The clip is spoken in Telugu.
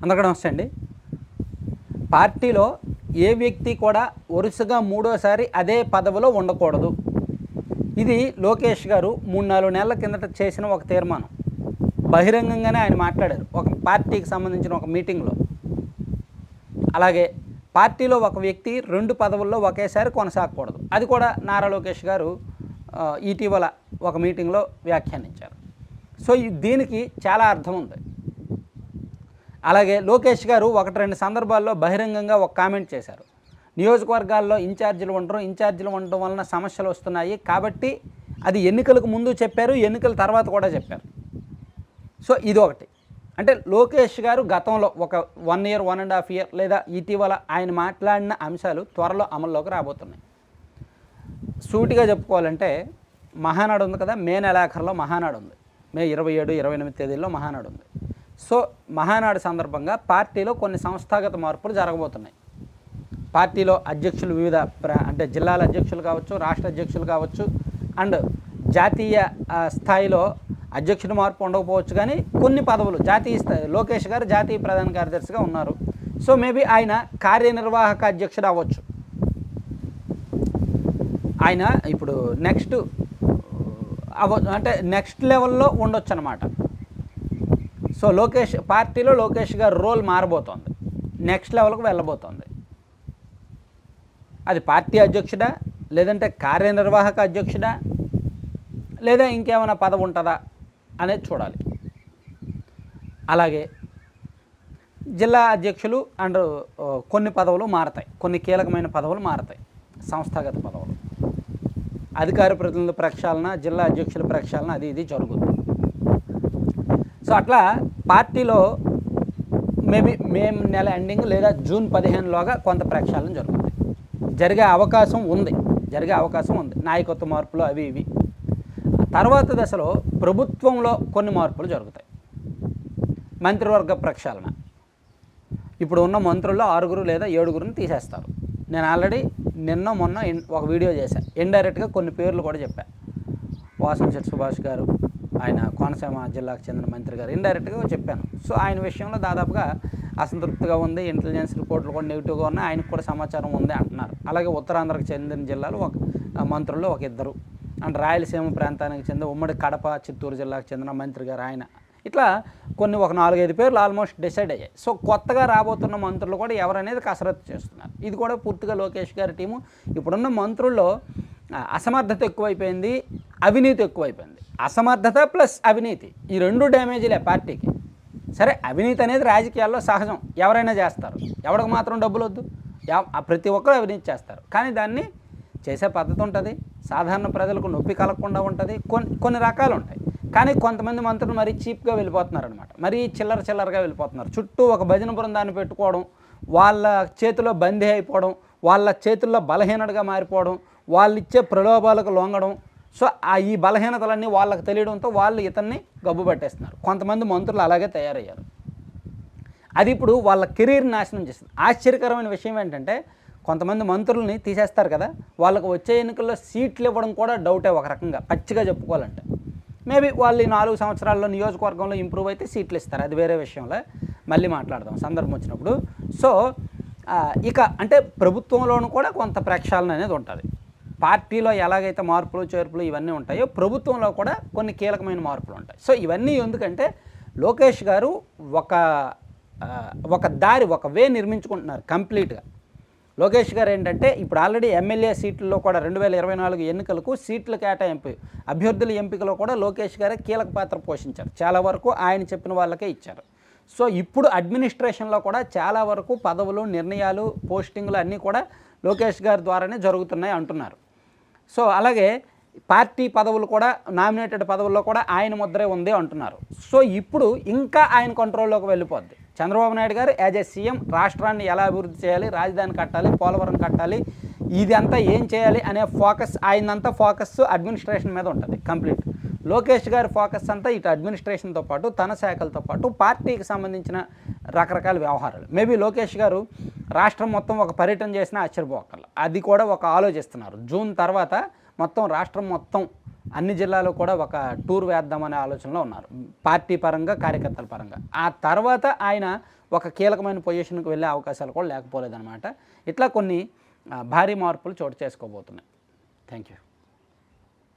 అందరికీ నమస్తే అండి. పార్టీలో ఏ వ్యక్తి కూడా వరుసగా మూడోసారి అదే పదవిలో ఉండకూడదు. ఇది లోకేష్ గారు మూడు నాలుగు నెలల కిందట చేసిన ఒక తీర్మానం. బహిరంగంగానే ఆయన మాట్లాడారు ఒక పార్టీకి సంబంధించిన ఒక మీటింగ్లో. అలాగే పార్టీలో ఒక వ్యక్తి రెండు పదవుల్లో ఒకేసారి కొనసాగకూడదు. అది కూడా నారా లోకేష్ గారు ఇటీవల ఒక మీటింగ్లో వ్యాఖ్యానించారు. సో దీనికి చాలా అర్థం ఉంది. అలాగే లోకేష్ గారు ఒకటి రెండు సందర్భాల్లో బహిరంగంగా ఒక కామెంట్ చేశారు. నియోజకవర్గాల్లో ఇన్ఛార్జీలు ఉండరు ఇన్ఛార్జీలు ఉండడం వలన సమస్యలు వస్తున్నాయి కాబట్టి అది ఎన్నికలకు ముందు చెప్పారు ఎన్నికల తర్వాత కూడా చెప్పారు. సో ఇది ఒకటి. అంటే లోకేష్ గారు గతంలో ఒక one year one and half year లేదా ఇటీవల ఆయన మాట్లాడిన అంశాలు త్వరలో అమల్లోకి రాబోతున్నాయి. సూటిగా చెప్పుకోవాలంటే మహానాడు ఉంది కదా మే నెలాఖరులో మహానాడు ఉంది. మే ఇరవై ఏడు ఇరవై ఎనిమిది తేదీల్లో మహానాడు ఉంది. సో మహానాడు సందర్భంగా పార్టీలో కొన్ని సంస్థాగత మార్పులు జరగబోతున్నాయి. పార్టీలో అధ్యక్షులు వివిధ ప్ర- అంటే జిల్లాల అధ్యక్షులు కావచ్చు రాష్ట్ర అధ్యక్షులు కావచ్చు అండ్ జాతీయ స్థాయిలో అధ్యక్షుడి మార్పు ఉండకపోవచ్చు కానీ కొన్ని పదవులు జాతీయ స్థాయి లోకేష్ గారు జాతీయ ప్రధాన కార్యదర్శిగా ఉన్నారు. సో మేబీ ఆయన కార్యనిర్వాహక అధ్యక్షుడు అవ్వచ్చు. ఆయన ఇప్పుడు నెక్స్ట్ అవ అంటే నెక్స్ట్ లెవెల్లో ఉండొచ్చు అనమాట సో లోకేష్ పార్టీలో లోకేష్ గారి రోల్ మారబోతోంది. నెక్స్ట్ లెవెల్కి వెళ్ళబోతోంది. అది పార్టీ అధ్యక్షుడా లేదంటే కార్యనిర్వాహక అధ్యక్షుడా లేదా ఇంకేమైనా పదవి ఉంటుందా అనేది చూడాలి. అలాగే జిల్లా అధ్యక్షులు అండ్ కొన్ని పదవులు మారతాయి. కొన్ని కీలకమైన పదవులు మారతాయి. సంస్థాగత పదవులు. అధికార ప్రతినిధుల ప్రక్షాళన జిల్లా అధ్యక్షుల ప్రక్షాళన అది ఇది జరుగుతుంది. సో అట్లా పార్టీలో మేబీ మే నెల ఎండింగ్ లేదా జూన్ పదిహేనులోగా కొంత ప్రక్షాళన జరుగుతుంది. జరిగే అవకాశం ఉంది. జరిగే అవకాశం ఉంది. నాయకత్వ మార్పులు అవి ఇవి. తర్వాత దశలో ప్రభుత్వంలో కొన్ని మార్పులు జరుగుతాయి. మంత్రివర్గ ప్రక్షాళన. ఇప్పుడు ఉన్న మంత్రుల్లో ఆరుగురు లేదా ఏడుగురిని తీసేస్తారు. నేను ఆల్రెడీ నిన్న మొన్న ఒక వీడియో చేశాను ఇండైరెక్ట్గా కొన్ని పేర్లు కూడా చెప్పాను వాసంశెట్ సుభాష్ గారు ఆయన కోనసీమ జిల్లాకు చెందిన మంత్రి గారు ఇండైరెక్ట్గా చెప్పాను. సో ఆయన విషయంలో దాదాపుగా అసంతృప్తిగా ఉంది ఇంటెలిజెన్స్ రిపోర్ట్లు కూడా నెగిటివ్గా ఉన్నాయి ఆయనకు కూడా సమాచారం ఉంది అంటున్నారు. అలాగే ఉత్తరాంధ్రకు చెందిన జిల్లాలో ఒక మంత్రుల్లో ఒక ఇద్దరు. అండ్ రాయలసీమ ప్రాంతానికి చెందిన ఉమ్మడి కడప చిత్తూరు జిల్లాకు చెందిన మంత్రి గారు ఆయన. ఇట్లా కొన్ని ఒక నాలుగైదు పేర్లు ఆల్మోస్ట్ డిసైడ్ అయ్యాయి. సో కొత్తగా రాబోతున్న మంత్రులు కూడా ఎవరనేది కసరత్తు చేస్తున్నారు. ఇది కూడా పూర్తిగా లోకేష్ గారి టీము. ఇప్పుడున్న మంత్రుల్లో అసమర్థత ఎక్కువైపోయింది అవినీతి ఎక్కువైపోయింది. అసమర్థత ప్లస్ అవినీతి ఈ రెండు డ్యామేజీలే పార్టీకి. సరే అవినీతి అనేది రాజకీయాల్లో సహజం ఎవరైనా చేస్తారు. ఎవరికి మాత్రం డబ్బులు వద్దు ఆ ప్రతి ఒక్కరు అవినీతి చేస్తారు. కానీ దాన్ని చేసే పద్ధతి ఉంటుంది సాధారణ ప్రజలకు నొప్పి కలగకుండా ఉంటుంది కొన్ని కొన్ని రకాలు ఉంటాయి. కానీ కొంతమంది మంత్రులు మరీ చీప్గా వెళ్ళిపోతున్నారు అనమాట మరీ చిల్లర చిల్లరగా వెళ్ళిపోతున్నారు. చుట్టూ ఒక భజన బృందాన్ని పెట్టుకోవడం వాళ్ళ చేతిలో బందీ అయిపోవడం వాళ్ళ చేతుల్లో బలహీనతగా మారిపోవడం వాళ్ళు ఇచ్చే ప్రలోభాలకు లొంగడం. సో ఆ ఈ బలహీనతలన్నీ వాళ్ళకి తెలియడంతో వాళ్ళు ఇతన్ని గబ్బు పట్టేస్తున్నారు. కొంతమంది మంత్రులు అలాగే తయారయ్యారు. అది ఇప్పుడు వాళ్ళ కెరీర్ నాశనం చేస్తుంది ఆశ్చర్యకరమైన విషయం ఏంటంటే కొంతమంది మంత్రుల్ని తీసేస్తారు కదా వాళ్ళకు వచ్చే ఎన్నికల్లో సీట్లు ఇవ్వడం కూడా డౌటే ఒక రకంగా పచ్చిగా చెప్పుకోవాలంటే. మేబీ వాళ్ళు ఈ నాలుగు సంవత్సరాల్లో నియోజకవర్గంలో ఇంప్రూవ్ అయితే సీట్లు ఇస్తారు. అది వేరే విషయంలో. మళ్ళీ మాట్లాడదాం సందర్భం వచ్చినప్పుడు. సో ఇక అంటే ప్రభుత్వంలోనూ కూడా కొంత ప్రక్షాళన అనేది ఉంటుంది. పార్టీలో ఎలాగైతే మార్పులు చేర్పులు ఇవన్నీ ఉంటాయో ప్రభుత్వంలో కూడా కొన్ని కీలకమైన మార్పులు ఉంటాయి. సో ఇవన్నీ ఎందుకంటే లోకేష్ గారు ఒక ఒక దారి ఒక వే నిర్మించుకుంటున్నారు కంప్లీట్గా. లోకేష్ గారు ఏంటంటే ఇప్పుడు ఆల్రెడీ ఎమ్మెల్యే సీట్లలో కూడా రెండు వేల ఇరవై నాలుగు ఎన్నికలకు సీట్ల కేటాయింపు అభ్యర్థుల ఎంపికలో కూడా లోకేష్ గారే కీలక పాత్ర పోషించారు. చాలా వరకు ఆయన చెప్పిన వాళ్ళకే ఇచ్చారు. సో ఇప్పుడు అడ్మినిస్ట్రేషన్లో కూడా చాలా వరకు పదవులు నిర్ణయాలు పోస్టింగ్లు అన్నీ కూడా లోకేష్ గారి ద్వారానే జరుగుతున్నాయి అంటున్నారు. సో అలాగే పార్టీ పదవులు కూడా నామినేటెడ్ పదవుల్లో కూడా ఆయన ముద్రే ఉంది అంటున్నారు. సో ఇప్పుడు ఇంకా ఆయన కంట్రోల్లోకి వెళ్ళిపోద్ది. చంద్రబాబు నాయుడు గారు యాజ్ ఏ సీఎం రాష్ట్రాన్ని ఎలా అభివృద్ధి చేయాలి రాజధాని కట్టాలి పోలవరం కట్టాలి ఇది అంతా ఏం చేయాలి అనే ఫోకస్ ఆయనంతా ఫోకస్ అడ్మినిస్ట్రేషన్ మీద ఉంటుంది కంప్లీట్. లోకేష్ గారి ఫోకస్ అంతా ఇటు అడ్మినిస్ట్రేషన్తో పాటు తన శాఖలతో పాటు పార్టీకి సంబంధించిన రకరకాల వ్యవహారాలు. మేబీ లోకేష్ గారు రాష్ట్రం మొత్తం ఒక పర్యటన చేసినా ఆశ్చర్యపోకర్ల. అది కూడా ఒక ఆలోచిస్తున్నారు. జూన్ తర్వాత మొత్తం రాష్ట్రం మొత్తం అన్ని జిల్లాలు కూడా ఒక టూర్ వేద్దామనే ఆలోచనలో ఉన్నారు. పార్టీ పరంగా కార్యకర్తల పరంగా. ఆ తర్వాత ఆయన ఒక కీలకమైన పొజిషన్కి వెళ్ళే అవకాశాలు కూడా లేకపోలేదన్నమాట. ఇట్లా కొన్ని భారీ మార్పులు చోటు చేసుకోబోతున్నాయి. Thank you